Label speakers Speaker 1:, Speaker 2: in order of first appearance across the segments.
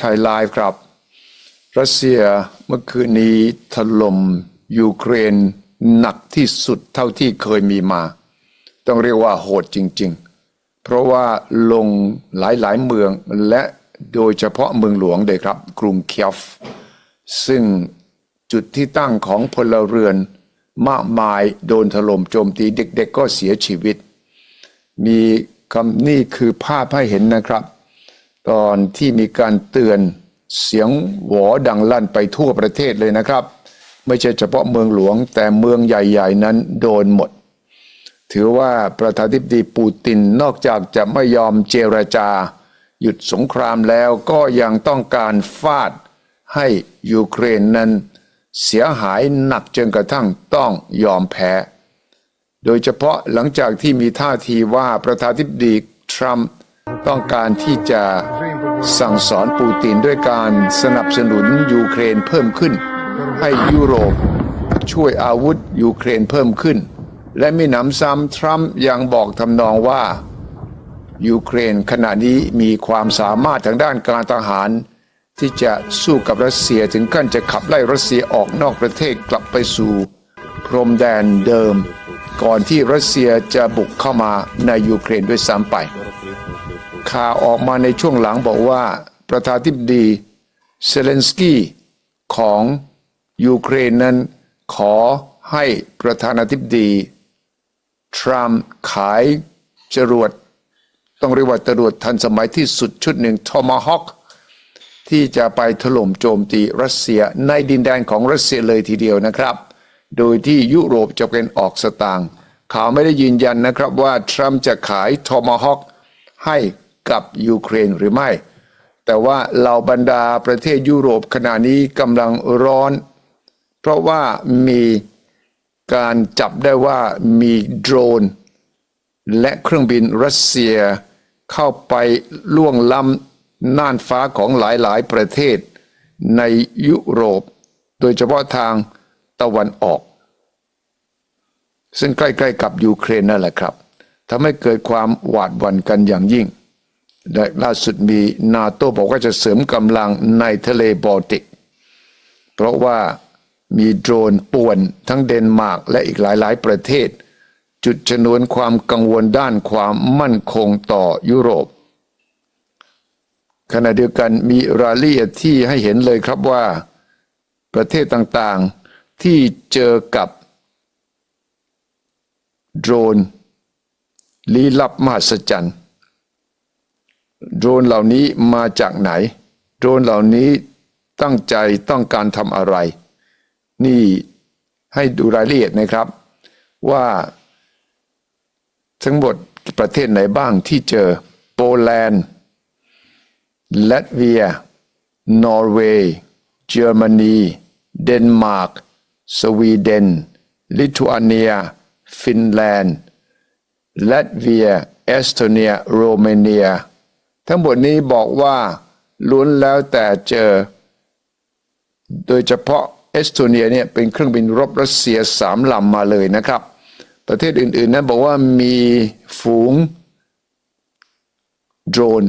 Speaker 1: ชายไลฟ์ครับ รัสเซียเมื่อคืนนี้ถล่มยูเครนหนักที่สุดเท่าที่เคยมีมา ต้องเรียกว่าโหดจริง ๆ เพราะว่าลงหลายๆเมืองและโดยเฉพาะเมืองหลวงเลยครับ กรุงเคียฟ ซึ่งจุดที่ตั้งของพลเรือนมากมายโดนถล่มโจมตีเด็กๆก็เสียชีวิต มีคำนี่คือภาพให้เห็นนะครับ ตอนที่มีการเตือนเสียงหวอดังลั่นไปทั่วประเทศเลยนะครับ ไม่ใช่เฉพาะเมืองหลวงแต่เมืองใหญ่ๆ นั้นโดนหมด ถือว่าประธานาธิบดีปูตินนอกจากจะไม่ยอมเจรจา หยุดสงครามแล้วก็ยังต้องการฟาดให้ยูเครนนั้นเสียหายหนักจนกระทั่งต้องยอมแพ้ โดยเฉพาะหลังจากที่มีท่าทีว่าประธานาธิบดีทรัมป์ ต้องการที่จะสั่งสอนปูตินด้วยการสนับสนุนยูเครนเพิ่มขึ้น ให้ยุโรปช่วยอาวุธยูเครนเพิ่มขึ้น และมีหนำซ้ำทรัมป์ยังบอกทำนองว่ายูเครนขณะนี้มีความสามารถทางด้านการทหาร ที่จะสู้กับรัสเซียถึงขั้นจะขับไล่รัสเซียออกนอกประเทศกลับไปสู่ พรมแดนเดิม ก่อนที่รัสเซียจะบุกเข้ามาในยูเครนด้วยซ้ำไป ข่าวออกมาในช่วงหลังบอกว่าประธานาธิบดีเซเลนสกี้ของยูเครนนั้นขอให้ประธานาธิบดี ทรัมป์ขายจรวด ต้องเรียกว่าจรวดทันสมัยที่สุดชุดหนึ่งทอมาฮอคที่จะไปถล่มโจมตีรัสเซียในดินแดนของรัสเซียเลยทีเดียวนะครับ โดยที่ยุโรปจะเป็นออกสตางค์ข่าวไม่ได้ยืนยันนะครับว่า ทรัมป์จะขายทอมาฮอคให้ กับยูเครนหรือไม่ แต่ว่าเหล่าบรรดาประเทศยุโรปขณะนี้กำลังร้อน เพราะว่ามีการจับได้ว่ามีโดรน และเครื่องบินรัสเซียเข้าไปล่วงล้ำน่านฟ้าของหลายๆ ประเทศในยุโรป โดยเฉพาะทางตะวันออก ซึ่งใกล้ ๆ กับยูเครนนั่นแหละครับทำให้เกิดความหวาดหวั่นกันอย่างยิ่ง ละล่าสุดมีนาโต้บอกว่าจะเสริมกำลังในทะเลบอลติก เพราะว่ามีโดรนป่วนทั้งเดนมาร์กและอีกหลายๆ ประเทศ จุดชนวนความกังวลด้านความมั่นคงต่อยุโรป ขณะเดียวกันมีรายละเอียดที่ให้เห็นเลยครับว่า ประเทศต่างๆที่เจอกับโดรนลี้ลับมหัศจรรย์ โดรนเหล่านี้มาจากไหน โดรนเหล่านี้ตั้งใจต้องการทำอะไร นี่ให้ดูรายละเอียดนะครับ ว่า ทั้งหมดประเทศไหนบ้างที่เจอโปแลนด์ลัตเวีย นอร์เวย์เยอรมนี เดนมาร์ก สวีเดน ลิทัวเนีย ฟินแลนด์ลัตเวีย เอสโตเนีย โรมาเนีย ทั้งหมดนี้บอกว่าล้วนแล้วแต่เจอ โดยเฉพาะเอสโตเนียเนี่ยเป็นเครื่องบินรบรัสเซียสามลำมาเลยนะครับ ประเทศอื่นๆนั้นบอกว่ามีฝูงโดรน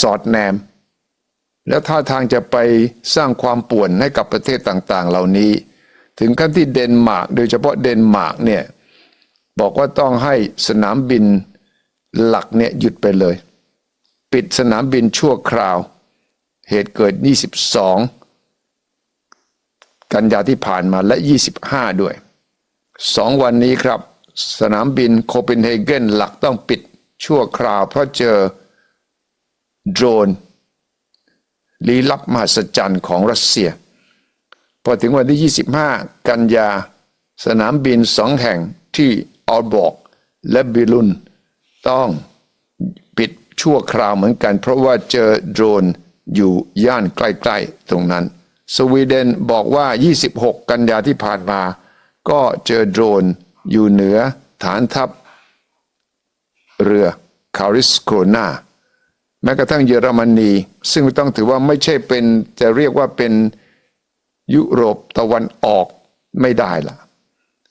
Speaker 1: สอดแนม แล้วท่าทางจะไปสร้างความป่วนให้กับประเทศต่างๆ เหล่านี้ ถึงขั้นที่เดนมาร์กโดยเฉพาะเดนมาร์กเนี่ยบอกว่าต้องให้สนามบินหลักเนี่ยหยุดไปเลย ปิดสนามบินชั่วคราว เหตุเกิด 22 กันยาที่ผ่านมาและ 25 ด้วยสองวันนี้ครับ สนามบินโคเปนเฮเกนหลักต้องปิดชั่วคราว เพราะเจอโดรนลี้ลับมหัศจรรย์ของรัสเซีย พอถึงวันที่ 25 กันยา สนามบินสองแห่งที่ออลบอกและบิลุนต้องปิด ชั่วคราวเหมือนกัน เพราะว่าเจอโดรนอยู่ย่านใกล้ๆตรงนั้น สวีเดนบอกว่า 26 กันยาที่ผ่านมา ก็เจอโดรนอยู่เหนือฐานทัพเรือคาริสโคนาแม้กระทั่งเยอรมนี ซึ่งต้องถือว่าไม่ใช่เป็นจะเรียกว่าเป็นยุโรปตะวันออกไม่ได้ละ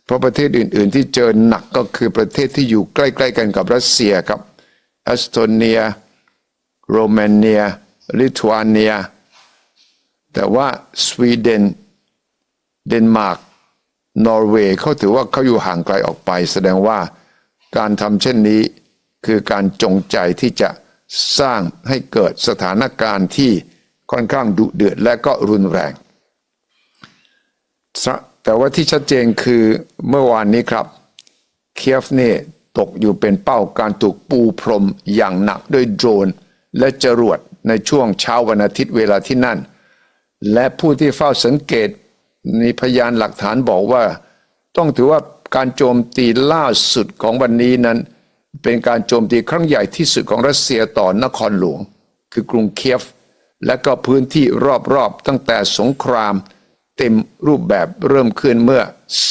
Speaker 1: เพราะประเทศอื่น ๆ ที่เจอหนักก็คือประเทศที่อยู่ใกล้ ๆ กันกับรัสเซียครับ อสโตเนีย โรมาเนีย ลิทัวเนีย แต่ว่าสวีเดน เดนมาร์ก นอร์เวย์เขาถือว่าเขาอยู่ห่างไกลออกไป แสดงว่าการทำเช่นนี้คือการจงใจที่จะสร้างให้เกิดสถานการณ์ที่ค่อนข้างดุเดือดและก็รุนแรง แต่ว่าที่ชัดเจนคือเมื่อวานนี้ครับเคียฟเนี่ย ตกอยู่เป็นเป้าการถูกปูพรมอย่างหนักด้วยโดรน และจรวดในช่วงเช้าวันอาทิตย์เวลาที่นั่น และผู้ที่เฝ้าสังเกตมีพยานหลักฐานบอกว่า ต้องถือว่าการโจมตีล่าสุดของวันนี้นั้น เป็นการโจมตีครั้งใหญ่ที่สุดของรัสเซียต่อนครหลวง คือกรุงเคียฟ และก็พื้นที่รอบๆตั้งแต่สงคราม เต็มรูปแบบเริ่มขึ้นเมื่อ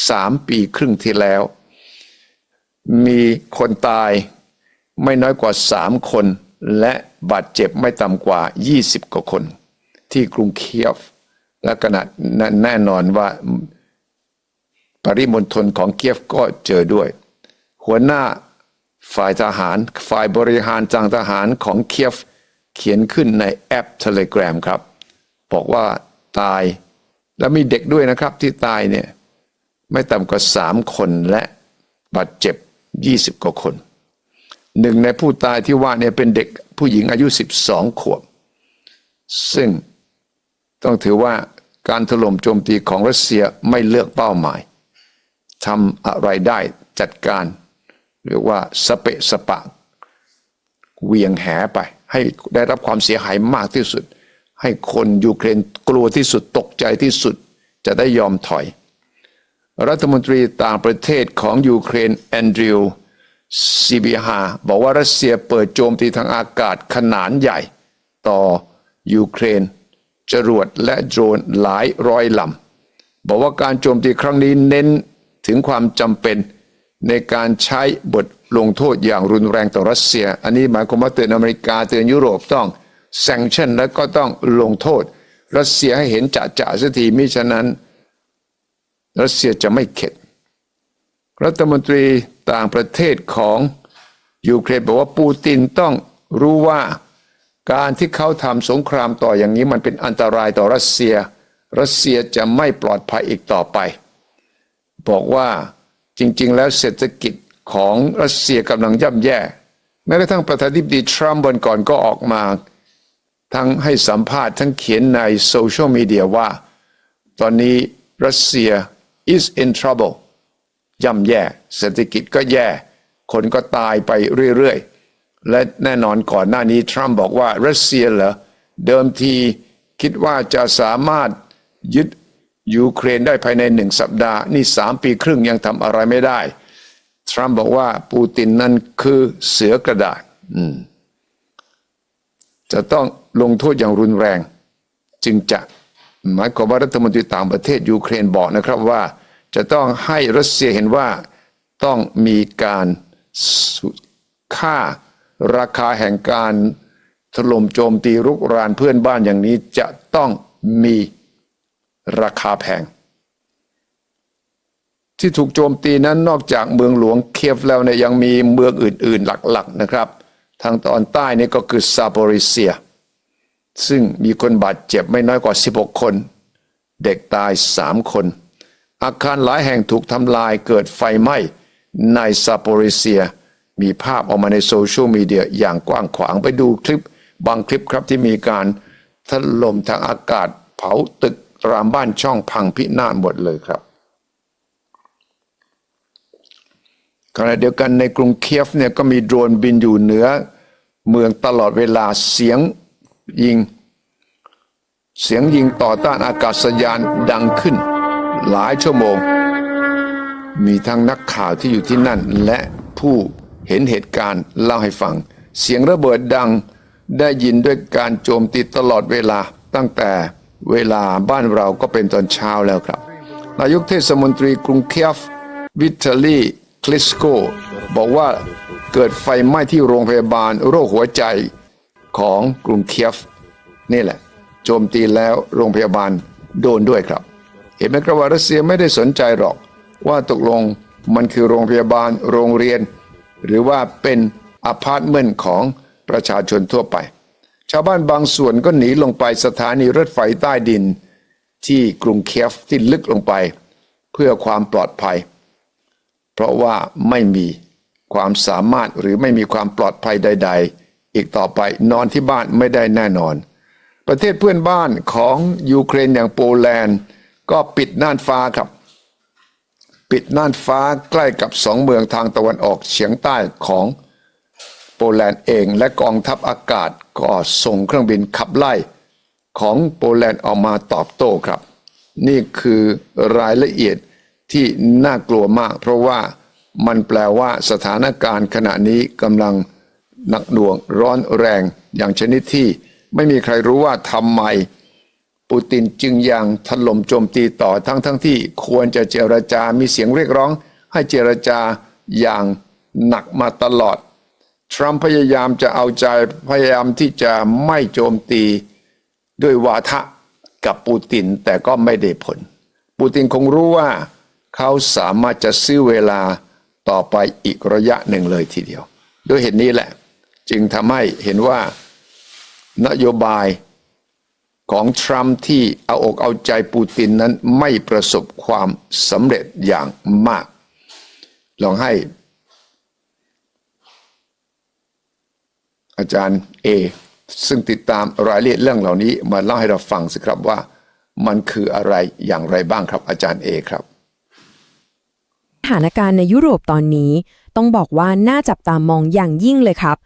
Speaker 1: สามปีครึ่งที่แล้ว มีคนตายไม่น้อยกว่าสามคน และบาดเจ็บไม่ต่ำกว่า 20 กว่าคน ที่กรุงเคียฟ และขณะแน่นอนว่าปริมณฑลของเคียฟก็เจอด้วย หัวหน้าฝ่ายทหาร ฝ่ายบริหารจังทหารของเคียฟเขียนขึ้นในแอป Telegram ครับ บอกว่าตายแล้วมีเด็กด้วยนะครับที่ตายเนี่ย ไม่ต่ำกว่าสามคนและบาดเจ็บ 20กว่าคน หนึ่งในผู้ตายที่ว่าเนี่ยเป็นเด็กผู้หญิงอายุ12ขวบ ซึ่งต้องถือว่าการถล่มโจมตีของรัสเซียไม่เลือกเป้าหมายทำอะไรได้จัดการ เรียกว่าสเปะสปะเวียงแหไป ให้ได้รับความเสียหายมากที่สุด ให้คนยูเครนกลัวที่สุดตกใจที่สุดจะได้ยอมถอย รัฐมนตรีต่างประเทศของยูเครนแอนดริวซีบีฮาบอกว่ารัสเซียเปิดโจมตีทางอากาศขนาดใหญ่ ต่อยูเครน จรวดและโดรนหลายร้อยลำ บอกว่าการโจมตีครั้งนี้เน้นถึงความจำเป็นในการใช้บทลงโทษอย่างรุนแรงต่อรัสเซีย อันนี้หมายความว่าเตือนอเมริกาเตือนยุโรปต้องแซงชั่นและก็ต้องลงโทษ รัสเซียให้เห็นจะจะสักทีมิฉะนั้น รัสเซียจะไม่เข็ด รัฐมนตรีต่างประเทศของยูเครนบอกว่าปูตินต้องรู้ว่าการที่เขาทำสงครามต่ออย่างนี้มันเป็นอันตรายต่อรัสเซีย รัสเซียจะไม่ปลอดภัยอีกต่อไป บอกว่าจริง ๆ แล้วเศรษฐกิจของรัสเซียกำลังย่ำแย่ แม้กระทั่งประธานาธิบดีทรัมป์วันก่อนก็ออกมา ทั้งให้สัมภาษณ์ทั้งเขียนในโซเชียลมีเดียว่า ตอนนี้รัสเซีย is in trouble ย่ำแย่ เศรษฐกิจก็แย่ คนก็ตายไปเรื่อยๆ และแน่นอนก่อนหน้านี้ทรัมป์บอกว่ารัสเซียเหรอ เดิมทีคิดว่าจะสามารถยึดยูเครนได้ภายในหนึ่งสัปดาห์ นี่สามปีครึ่งยังทำอะไรไม่ได้ ทรัมป์บอกว่าปูตินนั้นคือเสือกระดาษจะต้องลงโทษอย่างรุนแรง จึงจะ หมายความว่ารัฐมนตรีต่างประเทศยูเครนบอกนะครับว่า จะต้องให้รัสเซียเห็นว่าต้องมีการค่าราคาแห่งการถล่มโจมตีรุกรานเพื่อนบ้านอย่างนี้จะต้องมีราคาแพง ที่ถูกโจมตีนั้นนอกจากเมืองหลวงเคียฟแล้วเนี่ยยังมีเมืองอื่น ๆ หลัก ๆ นะครับ ทางตอนใต้นี่ก็คือซาโปริเซีย ซึ่งมีคนบาดเจ็บไม่น้อยกว่า 16 คน เด็กตาย 3 คน อาคารหลายแห่งถูกทำลายเกิดไฟไหม้ในซาโปริเซีย มีภาพออกมาในโซเชียลมีเดียอย่างกว้างขวางไปดูคลิป บางคลิปครับที่มีการถล่มทางอากาศเผาตึกรามบ้านช่องพังพินาศหมดเลยครับขณะเดียวกันในกรุงเคียฟเนี่ยก็มีโดรนบินอยู่เหนือ เมืองตลอดเวลาเสียง ยิง เสียงยิงต่อต้านอากาศยานดังขึ้น หลายชั่วโมง มีทั้งนักข่าวที่อยู่ที่นั่น และผู้เห็นเหตุการณ์เล่าให้ฟัง เสียงระเบิดดังได้ยินด้วยการโจมตีตลอดเวลาตั้งแต่เวลาบ้านเราก็เป็นตอนเช้าแล้วครับ นายกเทศมนตรีกรุงเคียฟวิทาลีคลิสโกบอกว่าเกิดไฟไหม้ที่โรงพยาบาลโรคหัวใจ ของกรุงเคียฟนี่แหละ โจมตีแล้วโรงพยาบาลโดนด้วยครับ เห็นไหมครับว่ารัสเซียไม่ได้สนใจหรอก ว่าตกลงมันคือโรงพยาบาลโรงเรียน หรือว่าเป็นอพาร์ตเมนต์ของประชาชนทั่วไป ชาวบ้านบางส่วนก็หนีลงไปสถานีรถไฟใต้ดิน ที่กรุงเคียฟที่ลึกลงไป เพื่อความปลอดภัย เพราะว่าไม่มีความสามารถหรือไม่มีความปลอดภัยใด ๆ อีกต่อไปนอนที่บ้านไม่ได้แน่นอน ประเทศเพื่อนบ้านของยูเครนอย่างโปแลนด์ ก็ปิดน่านฟ้าครับ ปิดน่านฟ้าใกล้กับสองเมืองทางตะวันออกเฉียงใต้ของโปแลนด์เองและกองทัพอากาศก็ส่งเครื่องบินขับไล่ของโปแลนด์ออกมาตอบโต้ครับ นี่คือรายละเอียดที่น่ากลัวมาก เพราะว่ามันแปลว่าสถานการณ์ขณะนี้กำลัง หนักหน่วงร้อนแรงอย่างชนิดที่ไม่มีใครรู้ว่าทำไมปูตินจึงยังถล่มโจมตีต่อทั้งทั้งที่ควรจะเจรจามีเสียงเรียกร้อง ให้เจรจาอย่างหนักมาตลอด ทรัมป์พยายามจะเอาใจพยายามที่จะไม่โจมตีด้วยวาทะกับปูตินแต่ก็ไม่ได้ผล ปูตินคงรู้ว่า เขาสามารถจะซื้อเวลาต่อไปอีกระยะหนึ่งเลยทีเดียว ด้วยเหตุนี้แหละ จึงทำให้เห็นว่านโยบายของทรัมป์ที่เอาอกเอาใจปูตินนั้นไม่ประสบความสำเร็จอย่างมาก ลองให้ อาจารย์เอซึ่งติดตามรายละเอียดเรื่องเหล่านี้มาเล่าให้เราฟังสิครับว่ามันคืออะไรอย่างไรบ้างครับ อาจารย์เอครับ
Speaker 2: สถานการณ์ในยุโรปตอนนี้ต้องบอกว่าน่าจับตามองอย่างยิ่งเลยครับ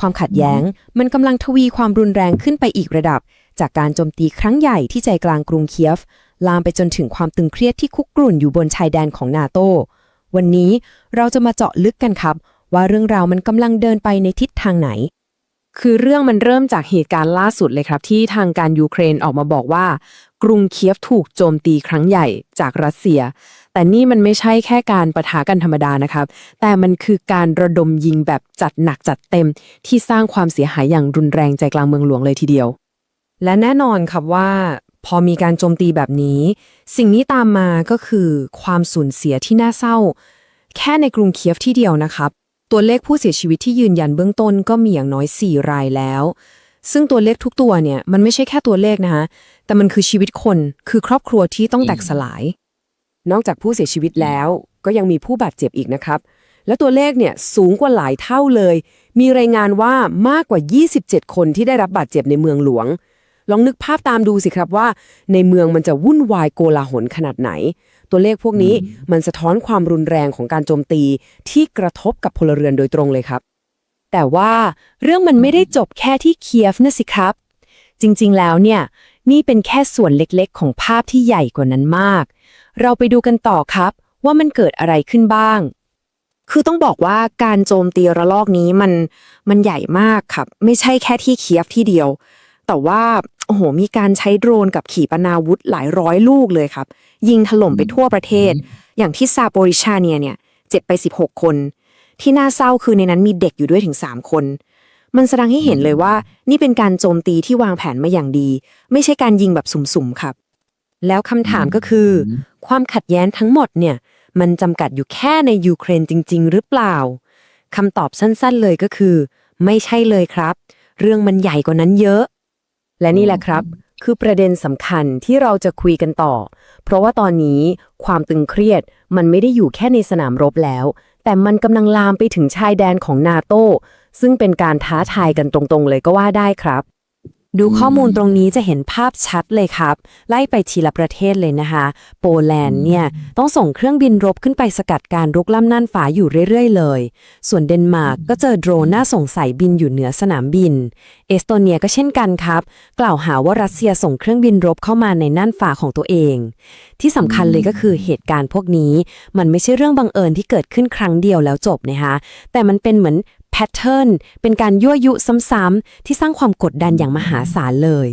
Speaker 2: ความขัดแย้งมันกำลังทวีความรุนแรงขึ้นไปอีกระดับ จากการโจมตีครั้งใหญ่ที่ใจกลางกรุงเคียฟ ลามไปจนถึงความตึงเครียดที่คุกกรุ่นอยู่บนชายแดนของนาโต วันนี้เราจะมาเจาะลึกกันครับ ว่าเรื่องราวมันกำลังเดินไปในทิศทางไหน คือเรื่องมันเริ่มจากเหตุการณ์ล่าสุดเลยครับ ที่ทางการยูเครนออกมาบอกว่า กรุงเคียฟถูกโจมตีครั้งใหญ่จากรัสเซีย แต่นี่มันไม่ใช่แค่การประทะกันธรรมดานะครับ แต่มันคือการระดมยิงแบบจัดหนักจัดเต็ม ที่สร้างความเสียหายอย่างรุนแรงใจกลางเมืองหลวงเลยทีเดียว และแน่นอนครับว่า พอมีการโจมตีแบบนี้ สิ่งนี้ตามมาก็คือความสูญเสียที่น่าเศร้า แค่ในกรุงเคียฟที่เดียวนะครับ ตัวเลขผู้เสียชีวิตที่ยืนยันเบื้องต้นก็มีอย่างน้อย 4 รายแล้ว ซึ่งตัวเลขทุกตัวเนี่ยมันไม่ใช่แค่ตัวเลขนะคะแต่มันคือชีวิตคนคือครอบครัวที่ต้องแตกสลาย นอกจากผู้เสียชีวิตแล้ว ก็ยังมีผู้บาดเจ็บอีกนะครับ และตัวเลขเนี่ยสูงกว่าหลายเท่าเลย มีรายงานว่ามากกว่า 27 คนที่ได้รับบาดเจ็บในเมืองหลวง ลองนึกภาพตามดูสิครับว่า ในเมืองมันจะวุ่นวายโกลาหลขนาดไหน ตัวเลขพวกนี้มันสะท้อนความรุนแรงของการโจมตีที่กระทบกับพลเรือนโดยตรงเลยครับ แต่ว่าเรื่องมันไม่ได้จบแค่ที่เคียฟนะสิครับ จริงๆแล้วเนี่ยนี่เป็นแค่ส่วนเล็กๆ ของภาพที่ใหญ่กว่านั้นมาก เราไปดูกันต่อครับ ว่ามันเกิดอะไรขึ้นบ้าง คือต้องบอกว่าการโจมตีระลอกนี้มันมันใหญ่มากครับ ไม่ใช่แค่ที่เคียฟที่เดียว แต่ว่าโอ้โหมีการใช้โดรนกับขีปนาวุธหลายร้อยลูกเลยครับ ยิงถล่มไปทั่วประเทศ อย่างที่ซาโปริชาเนียเนี่ยเจ็บไป 16 คน ที่น่าเศร้าคือในนั้นมีเด็กอยู่ด้วยถึง 3 คน มันแสดงให้เห็นเลยว่า นี่เป็นการโจมตีที่วางแผนมาอย่างดี ไม่ใช่การยิงแบบสุ่มๆครับ แล้วคำถามก็คือ ความขัดแย้งทั้งหมดเนี่ย มันจำกัดอยู่แค่ในยูเครนจริง ๆ หรือเปล่าคำตอบสั้นๆเลยก็คือ ไม่ใช่เลยครับ เรื่องมันใหญ่กว่านั้นเยอะ และนี่แหละครับ คือประเด็นสำคัญที่เราจะคุยกันต่อ เพราะว่าตอนนี้ความตึงเครียดมันไม่ได้อยู่แค่ในสนามรบแล้ว แต่มันกำลังลามไปถึงชายแดนของนาโตซึ่งเป็นการท้าทายกันตรงๆ เลยก็ว่าได้ครับ ดูข้อมูลตรงนี้จะเห็นภาพชัดเลยครับ ไล่ไปทีละประเทศเลยนะคะ โปแลนด์เนี่ย ต้องส่งเครื่องบินรบขึ้นไปสกัดการรุกล้ำน่านฟ้าอยู่เรื่อยๆเลย ส่วนเดนมาร์กก็เจอโดรนน่าสงสัยบินอยู่เหนือสนามบิน เอสโตเนียก็เช่นกันครับ กล่าวหาว่ารัสเซียส่งเครื่องบินรบเข้ามาในน่านฟ้าของตัวเอง ที่สำคัญเลยก็คือเหตุการณ์พวกนี้ มันไม่ใช่เรื่องบังเอิญที่เกิดขึ้นครั้งเดียวแล้วจบนะคะแต่มันเป็นเหมือนแพทเทิร์นเป็นการยั่วยุซ้ำๆที่สร้างความกดดันอย่างมหาศาลเลย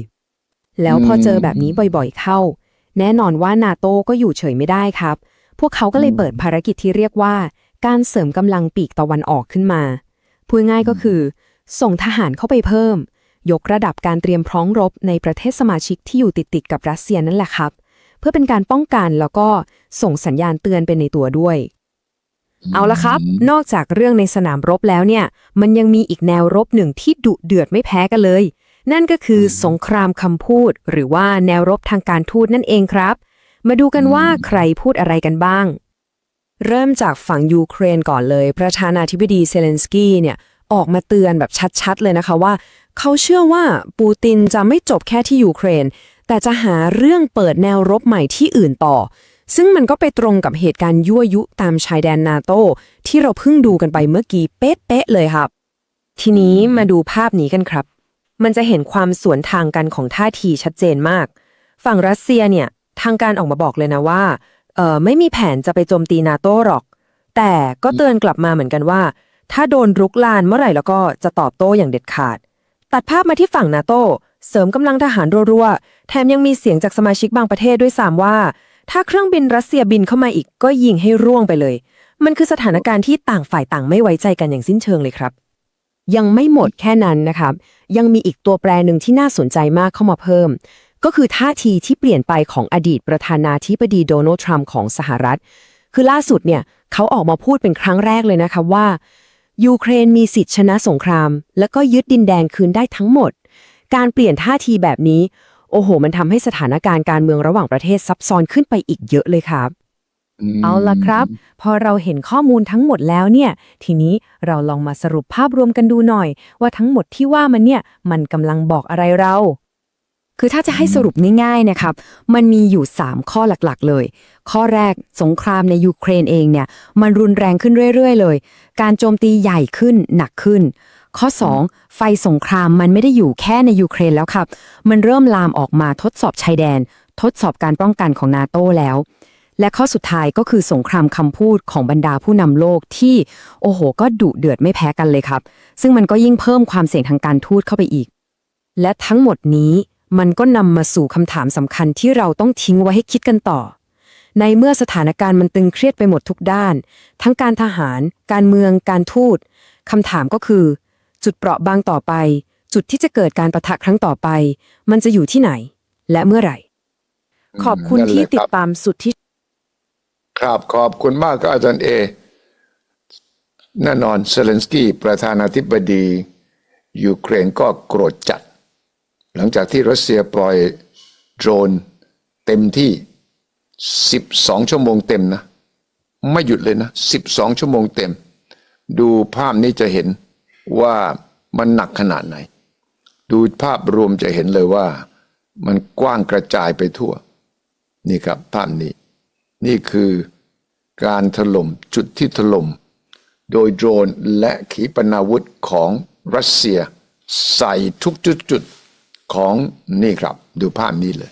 Speaker 2: แล้วพอเจอแบบนี้บ่อยๆเข้า แน่นอนว่านาโต้ก็อยู่เฉยไม่ได้ครับ พวกเขาก็เลยเปิดภารกิจที่เรียกว่า การเสริมกำลังปีกตะวันออกขึ้นมา พูดง่ายก็คือ ส่งทหารเข้าไปเพิ่ม ยกระดับการเตรียมพร้อมรบในประเทศสมาชิกที่อยู่ติดๆกับรัสเซียนั่นแหละครับ เพื่อเป็นการป้องกันแล้วก็ส่งสัญญาณเตือนไปในตัวด้วย เอาละครับ นอกจากเรื่องในสนามรบแล้วเนี่ย มันยังมีอีกแนวรบหนึ่งที่ดุเดือดไม่แพ้กันเลย นั่นก็คือสงครามคำพูด หรือว่าแนวรบทางการทูตนั่นเองครับ มาดูกันว่าใครพูดอะไรกันบ้าง เริ่มจากฝั่งยูเครนก่อนเลย ประธานาธิบดีเซเลนสกี้เนี่ยออกมาเตือนแบบชัดๆ เลยนะคะว่า เขาเชื่อว่าปูตินจะไม่จบแค่ที่ยูเครน แต่จะหาเรื่องเปิดแนวรบใหม่ที่อื่นต่อ ซึ่งมันก็ไปตรงกับเหตุการณ์ยั่วยุตามชายแดนนาโตที่เราเพิ่งดูกันไปเมื่อกี้เป๊ะๆเลยครับ ทีนี้มาดูภาพนี้กันครับ มันจะเห็นความสวนทางกันของท่าทีชัดเจนมาก ฝั่งรัสเซียเนี่ยทางการออกมาบอกเลยนะว่าเออไม่มีแผนจะไปโจมตีนาโต้หรอก แต่ก็เตือนกลับมาเหมือนกันว่า ถ้าโดนรุกลานเมื่อไหร่แล้วก็จะตอบโต้อย่างเด็ดขาด ตัดภาพมาที่ฝั่งนาโต้เสริมกำลังทหารรัวๆ แถมยังมีเสียงจากสมาชิกบางประเทศด้วยซ้ำว่า ถ้าเครื่องบินรัสเซียบินเข้ามาอีกก็ยิงให้ร่วงไปเลย มันคือสถานการณ์ที่ต่างฝ่ายต่างไม่ไว้ใจกันอย่างสิ้นเชิงเลยครับ ยังไม่หมดแค่นั้นนะครับ ยังมีอีกตัวแปรหนึ่งที่น่าสนใจมากเข้ามาเพิ่ม ก็คือท่าทีที่เปลี่ยนไปของอดีตประธานาธิบดีโดนัลด์ทรัมป์ของสหรัฐ คือล่าสุดเนี่ยเขาออกมาพูดเป็นครั้งแรกเลยนะคะว่ายูเครนมีสิทธิชนะสงคราม แล้วก็ยึดดินแดนคืนได้ทั้งหมด การเปลี่ยนท่าทีแบบนี้ โอ้โห มันทำให้สถานการณ์การเมืองระหว่างประเทศซับซ้อนขึ้นไปอีกเยอะเลยครับเอาละครับ พอเราเห็นข้อมูลทั้งหมดแล้วเนี่ย ทีนี้เราลองมาสรุปภาพรวมกันดูหน่อย ว่าทั้งหมดที่ว่ามันเนี่ย มันกำลังบอกอะไรเรา คือถ้าจะให้สรุปง่ายๆนะครับ มันมีอยู่ 3 ข้อหลักๆ เลย ข้อแรกสงครามในยูเครนเองเนี่ย มันรุนแรงขึ้นเรื่อยๆ เลย การโจมตีใหญ่ขึ้นหนักขึ้น ข้อ 2 ไฟสงครามมันไม่ได้อยู่แค่ในยูเครนแล้วครับ มันเริ่มลามออกมาทดสอบชายแดน ทดสอบการป้องกันของนาโต้แล้ว และข้อสุดท้ายก็คือสงครามคำพูดของบรรดาผู้นำโลกที่ โอ้โห ก็ดุเดือดไม่แพ้กันเลยครับ ซึ่งมันก็ยิ่งเพิ่มความเสี่ยงทางการทูตเข้าไปอีก และทั้งหมดนี้มันก็นำมาสู่คำถามสำคัญที่เราต้องทิ้งไว้ให้คิดกันต่อ ในเมื่อสถานการณ์มันตึงเครียดไปหมดทุกด้าน ทั้งการทหาร การเมือง การทูตคำถามก็คือ จุดเปราะบางต่อไป จุดที่จะเกิดการประทะครั้งต่อไป มันจะอยู่ที่ไหน และเมื่อไหร่ ขอบคุณ
Speaker 1: นั่นแหละ
Speaker 2: ที่ติ
Speaker 1: ครั
Speaker 2: ด
Speaker 1: บ
Speaker 2: ตามสุดที่
Speaker 1: ครับขอบคุณมากครับอาจารย์เอแน่นอนเซเลนสกี้ประธานาธิบดียูเครนก็โกรธจัด หลังจากที่รัสเซียปล่อยโดรนเต็มที่ 12 ชั่วโมงเต็มนะ ไม่หยุดเลยนะ 12 ชั่วโมงเต็ม ดูภาพนี้จะเห็น ว่ามันหนักขนาดไหน ดูภาพรวมจะเห็นเลยว่า มันกว้างกระจายไปทั่ว นี่ครับภาพนี้ นี่คือการถล่มจุดที่ถล่มโดยโดรนและขีปนาวุธของรัสเซีย ใส่ทุกจุดจุดของนี่ครับ ดูภาพนี้เลย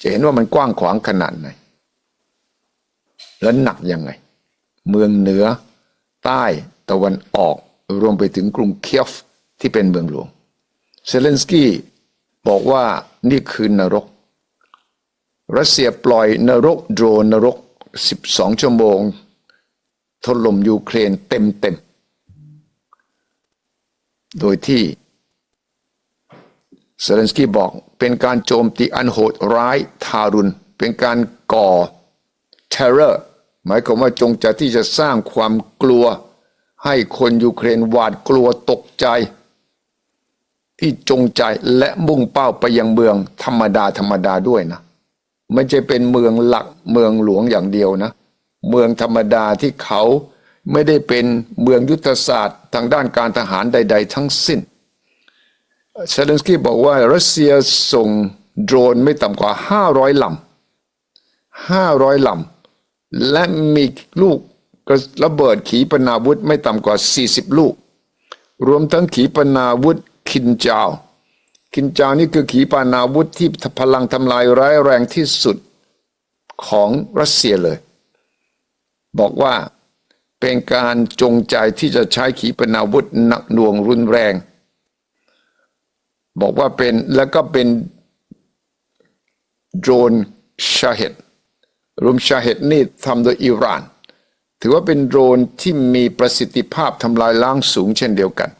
Speaker 1: จะเห็นว่ามันกว้างขวางขนาดไหน และหนักยังไง เมืองเหนือ ใต้ตะวันออก รวมไปถึงกรุงเคียฟที่เป็นเมืองหลวง เซเลนสกี้บอกว่านี่คือนรก รัสเซียปล่อยนรกโดรนนรก 12 ชั่วโมงถล่มยูเครนเต็มเต็มๆโดยที่เซเลนสกี้บอกเป็นการโจมตีอันโหดร้ายทารุณ เป็นการก่อ terror หมายความว่าจงใจที่จะสร้างความกลัว ให้คนยูเครนหวาดกลัวตกใจ ที่จงใจและมุ่งเป้าไปยังเมืองธรรมดาธรรมดาด้วยนะไม่ใช่เป็นเมืองหลักเมืองหลวงอย่างเดียวนะ เมืองธรรมดาที่เขาไม่ได้เป็นเมืองยุทธศาสตร์ทางด้านการทหารใด ๆ ทั้งสิ้นเซเลนสกี้บอกว่ารัสเซียส่งโดรนไม่ต่ำกว่า 500ลำ500ลำและมีลูก กระระเบิดขีปนาวุธไม่ต่ำกว่า 40 ลูก รวมทั้งขีปนาวุธคินจาว คินจาวนี่คือขีปนาวุธที่พลังทำลายร้ายแรงที่สุดของรัสเซียเลย บอกว่าเป็นการจงใจที่จะใช้ขีปนาวุธหนักหน่วงรุนแรง บอกว่าเป็นแล้วก็เป็นโดรนชาเฮดรวมชาเฮดนี่ทำโดยอิหร่าน ถือว่าเป็นโดรนที่มีประสิทธิภาพทำลายล้างสูงเช่นเดียวกัน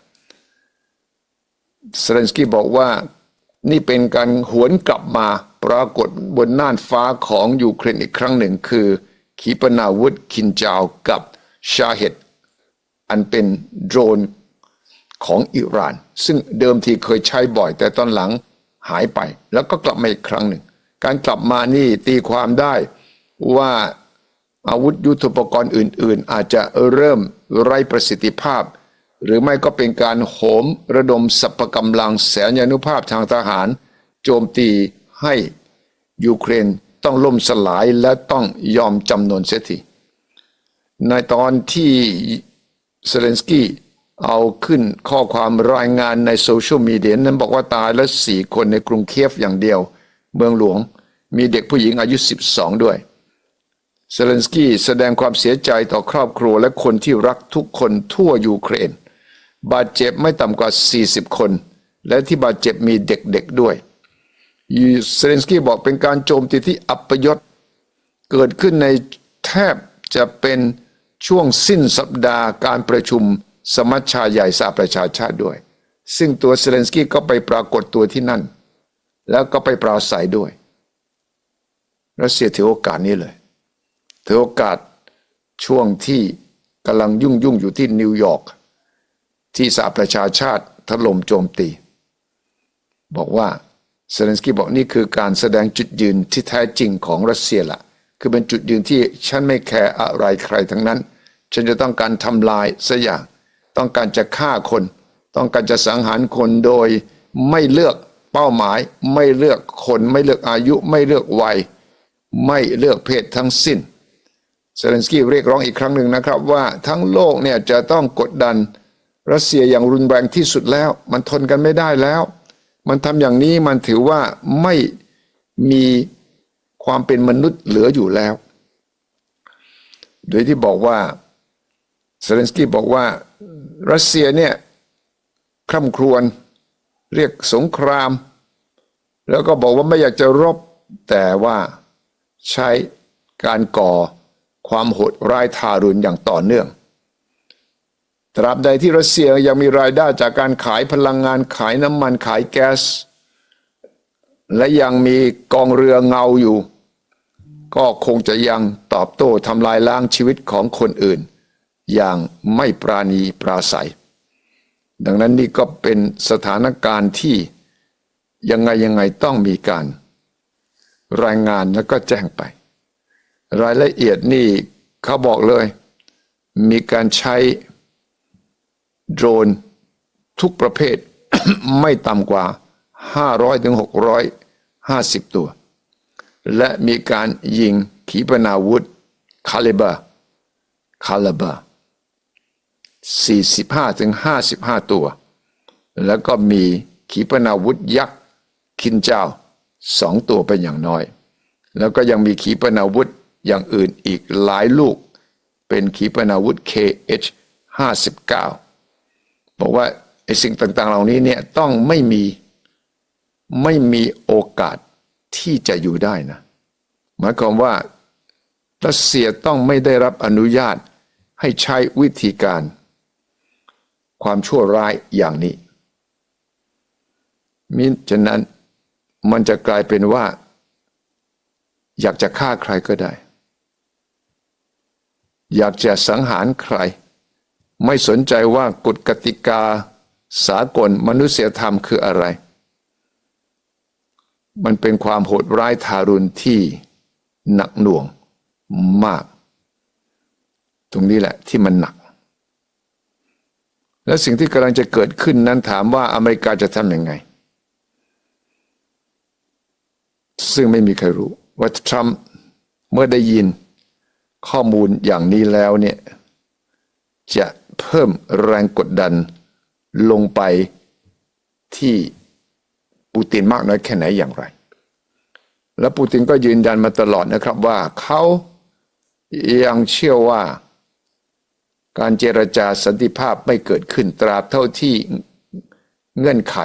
Speaker 1: เซเลนสกี้บอกว่านี่เป็นการหวนกลับมาปรากฏบนน่านฟ้าของยูเครนอีกครั้งหนึ่ง คือ ขีปนาวุธคินจาวกับชาเฮดอันเป็นโดรนของอิหร่าน ซึ่งเดิมทีเคยใช้บ่อย แต่ตอนหลังหายไป แล้วก็กลับมาอีกครั้งหนึ่ง การกลับมานี่ตีความได้ว่า อาวุธยุทโธปกรณ์อื่น ๆ อาจจะเริ่มไร้ประสิทธิภาพ หรือไม่ก็เป็นการโหมระดมสรรพกำลังแสนยานุภาพทางทหาร โจมตีให้ยูเครนต้องล่มสลายและต้องยอมจำนนเสียทีในตอนที่เซเลนสกี้เอาขึ้นข้อความรายงานในโซเชียลมีเดียนั้นบอกว่าตายแล้วสี่คนในกรุงเคียฟอย่างเดียว เมืองหลวงมีเด็กผู้หญิงอายุ 12 ด้วย เซเลนสกี้แสดงความเสียใจต่อครอบครัวและคนที่รักทุกคนทั่วยูเครน บาดเจ็บไม่ต่ำกว่า 40 คน และที่บาดเจ็บมีเด็กๆด้วยเซเลนสกี้บอกเป็นการโจมตีที่อัปยศเกิดขึ้นในแทบจะเป็นช่วงสิ้นสัปดาห์การประชุมสมัชชาใหญ่สหประชาชาติด้วย ซึ่งตัวเซเลนสกี้ก็ไปปรากฏตัวที่นั่น แล้วก็ไปปราศัยด้วยรัสเซียถือโอกาสนี้เลย ถือโอกาสช่วงที่กำลังยุ่งยุ่งอยู่ที่นิวยอร์กที่สหประชาชาติถล่มโจมตี บอกว่าเซเลนสกี้บอกนี่คือการแสดงจุดยืนที่แท้จริงของรัสเซียละคือเป็นจุดยืนที่ฉันไม่แคร์อะไรใครทั้งนั้น ฉันจะต้องการทำลายสักอย่าง ต้องการจะฆ่าคน ต้องการจะสังหารคนโดยไม่เลือกเป้าหมาย ไม่เลือกคน ไม่เลือกอายุ ไม่เลือกวัย ไม่เลือกเพศทั้งสิ้น เซเลนสกี้เรียกร้องอีกครั้งหนึ่งนะครับ ว่าทั้งโลกเนี่ยจะต้องกดดันรัสเซียอย่างรุนแรงที่สุดแล้ว มันทนกันไม่ได้แล้ว มันทำอย่างนี้มันถือว่าไม่มีความเป็นมนุษย์เหลืออยู่แล้ว โดยที่บอกว่าเซเลนสกี้บอกว่ารัสเซียเนี่ยคร่ำครวญเรียกสงคราม แล้วก็บอกว่าไม่อยากจะรบแต่ว่าใช้การก่อ ความโหดร้ายทารุณอย่างต่อเนื่อง ตราบใดที่รัสเซียยังมีรายได้จากการขายพลังงานขายน้ำมันขายแก๊ส และยังมีกองเรือเงาอยู่ ก็คงจะยังตอบโต้ทำลายล้างชีวิตของคนอื่น อย่างไม่ปราณีปราศัย ดังนั้นนี่ก็เป็นสถานการณ์ที่ยังไงยังไงต้องมีการ รายงานแล้วก็แจ้งไป รายละเอียดนี่เขาบอกเลย มีการใช้โดรนทุกประเภทไม่ต่ำกว่า 500ถึง650 ตัว และมีการยิงขีปนาวุธคาลิเบอร์คาลิเบอร์45ถึง55 ตัว แล้วก็มีขีปนาวุธยักษ์คินเจ้าสองตัวเป็นอย่างน้อย แล้วก็ยังมีขีปนาวุธ อย่างอื่นอีกหลายลูก เป็นขีปนาวุธ KH 59บอกว่าไอ้สิ่งต่างๆ เหล่านี้เนี่ยต้องไม่มีไม่มีโอกาสที่จะอยู่ได้นะ หมายความว่ารัสเซียต้องไม่ได้รับอนุญาตให้ใช้วิธีการ ความชั่วร้ายอย่างนี้ มิฉะนั้นมันจะกลายเป็นว่า อยากจะฆ่าใครก็ได้ อยากจะสังหารใคร ไม่สนใจว่ากฎกติกา สากลมนุษยธรรมคืออะไร มันเป็นความโหดร้ายทารุณที่หนักหน่วงมาก ตรงนี้แหละที่มันหนัก และสิ่งที่กำลังจะเกิดขึ้นนั้นถามว่าอเมริกาจะทำยังไง ซึ่งไม่มีใครรู้ว่าทรัมป์เมื่อได้ยิน ข้อมูลอย่างนี้แล้วเนี่ยจะเพิ่มแรงกดดันลงไปที่ปูตินมากน้อยแค่ไหนอย่างไร และปูตินก็ยืนยันมาตลอดนะครับว่าเขายังเชื่อว่าการเจรจาสันติภาพไม่เกิดขึ้นตราบเท่าที่เงื่อนไข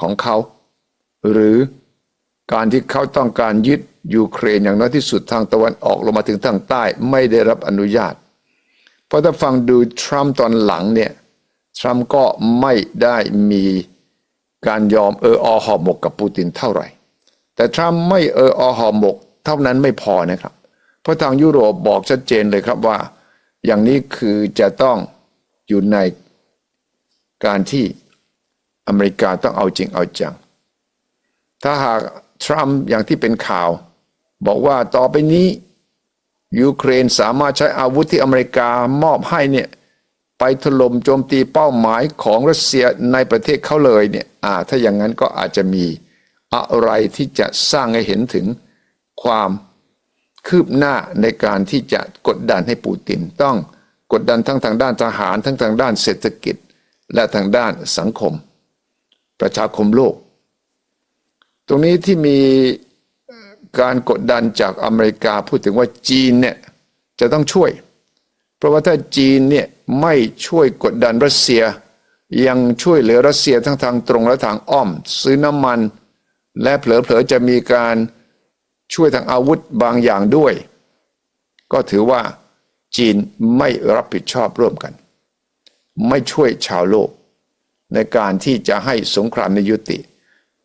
Speaker 1: ของเขา หรือการที่เขาต้องการยึด ยูเครนอย่างน้อยที่สุดทางตะวันออกลงมาถึงทางใต้ไม่ได้รับอนุญาต เพราะถ้าฟังดูทรัมป์ตอนหลังเนี่ยทรัมป์ก็ไม่ได้มีการยอมเอออหอหมกกับปูตินเท่าไหร่ แต่ทรัมป์ไม่เอออหอหมก เท่านั้นไม่พอนะครับ เพราะทางยุโรปบอกชัดเจนเลยครับว่า อย่างนี้คือจะต้องอยู่ในการที่อเมริกาต้องเอาจริงเอาจัง ถ้าหากทรัมป์อย่างที่เป็นข่าว บอกว่าต่อไปนี้ ยูเครนสามารถใช้อาวุธที่อเมริกามอบให้เนี่ยไปถล่มโจมตีเป้าหมายของรัสเซียในประเทศเขาเลยเนี่ยอ่าถ้าอย่างนั้นก็อาจจะมีอะไรที่จะสร้างให้เห็นถึงความคืบหน้าในการที่จะกดดันให้ปูติน ต้องกดดันทั้งทางด้านทหาร ทั้งทางด้านเศรษฐกิจ และทางด้านสังคม ประชาคมโลก ตรงนี้ที่มี การกดดันจากอเมริกาพูดถึงว่าจีนเนี่ยจะต้องช่วย เพราะว่าถ้าจีนเนี่ยไม่ช่วยกดดันรัสเซีย ยังช่วยเหลือรัสเซียทั้งทางตรงและทางอ้อม ซื้อน้ำมัน และเผลอๆจะมีการช่วยทางอาวุธบางอย่างด้วย ก็ถือว่าจีนไม่รับผิดชอบร่วมกัน ไม่ช่วยชาวโลก ในการที่จะให้สงครามในยุติ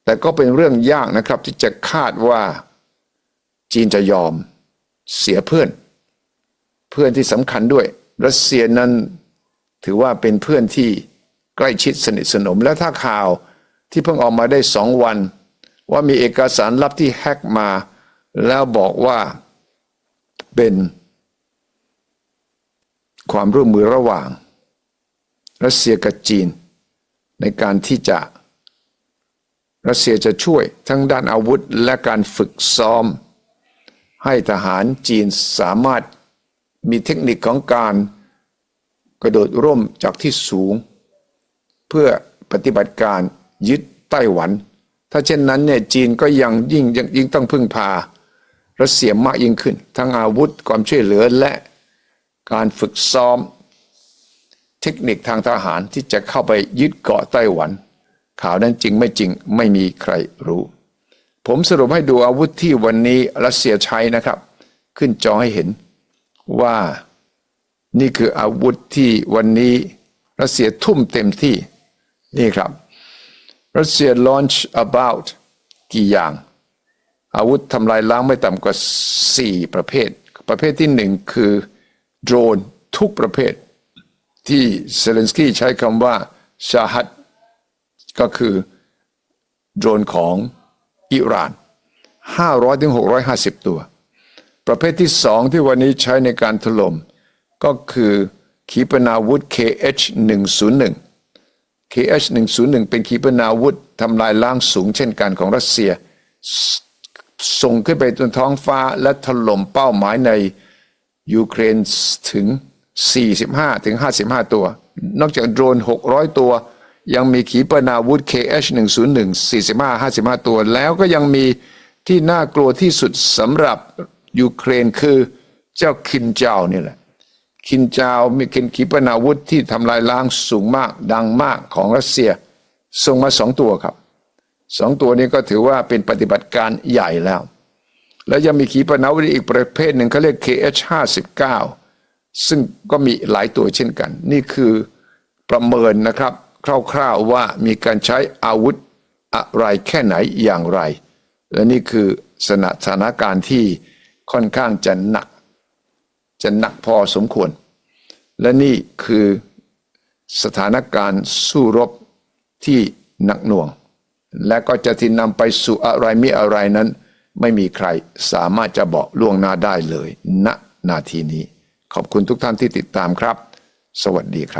Speaker 1: แต่ก็เป็นเรื่องยากนะครับที่จะคาดว่า จีนจะยอมเสียเพื่อน เพื่อนที่สำคัญด้วย รัสเซียนั้นถือว่าเป็นเพื่อนที่ใกล้ชิดสนิทสนม และถ้าข่าวที่เพิ่งออกมาได้สองวัน ว่ามีเอกสารลับที่แฮกมา แล้วบอกว่าเป็น ความร่วมมือระหว่าง รัสเซียกับจีน ในการที่จะรัสเซียจะช่วยทั้งด้านอาวุธและการฝึกซ้อม ให้ทหารจีนสามารถมีเทคนิคของการกระโดดร่มจากที่สูง เพื่อปฏิบัติการยึดไต้หวัน ถ้าเช่นนั้นเนี่ยจีนก็ยังยิ่งยังยิ่งต้องพึ่งพารัสเซียมากยิ่งขึ้น ทั้งอาวุธความช่วยเหลือและการฝึกซ้อม เทคนิคทางทหารที่จะเข้าไปยึดเกาะไต้หวัน ข่าวนั้นจริงไม่จริงไม่มีใครรู้ ผมสรุปให้ดูอาวุธที่วันนี้รัสเซียใช้นะครับ ขึ้นจอให้เห็นว่านี่คืออาวุธที่วันนี้รัสเซียทุ่มเต็มที่นี่ครับ รัสเซีย launch about กี่อย่าง อาวุธทำลายล้างไม่ต่ำกว่า 4 ประเภท ประเภทที่หนึ่งคือโดรนทุกประเภท ที่เซเลนสกี้ใช้คำว่าชาฮัดก็คือโดรนของ อิหร่าน 500ถึง650 ตัว ประเภทที่สองที่วันนี้ใช้ในการถล่มก็คือขีปนาวุธ KH-101 KH-101 เป็นขีปนาวุธทำลายล้างสูงเช่นกันของรัสเซีย ส่งขึ้นไปบนท้องฟ้าและถล่มเป้าหมายในยูเครนถึง 45ถึง55 ตัว นอกจากโดรน 600 ตัว ยังมีขีปนาวุธ KH-101 45 55 ตัว แล้วก็ยังมีที่น่ากลัวที่สุดสำหรับยูเครนคือเจ้าคินเจ้านี่แหละ คินเจ้ามีคินขีปนาวุธที่ทำลายล้างสูงมากดังมากของรัสเซีย ส่งมาสองตัวครับสองตัวนี้ก็ถือว่าเป็นปฏิบัติการใหญ่แล้ว แล้วยังมีขีปนาวุธอีกประเภทหนึ่งเขาเรียก KH-59 ซึ่งก็มีหลายตัวเช่นกัน นี่คือประเมินนะครับ คร่าวๆว่ามีการใช้อาวุธอะไรแค่ไหนอย่างไร และนี่คือสถานการณ์ที่ค่อนข้างจะหนัก จะหนักพอสมควร และนี่คือสถานการณ์สู้รบที่หนักหน่วง และก็จะที่นำไปสู่อะไรมิอะไรนั้น ไม่มีใครสามารถจะบอกล่วงหน้าได้เลยณนาทีนี้ ขอบคุณทุกท่านที่ติดตามครับ สวัสดีครับ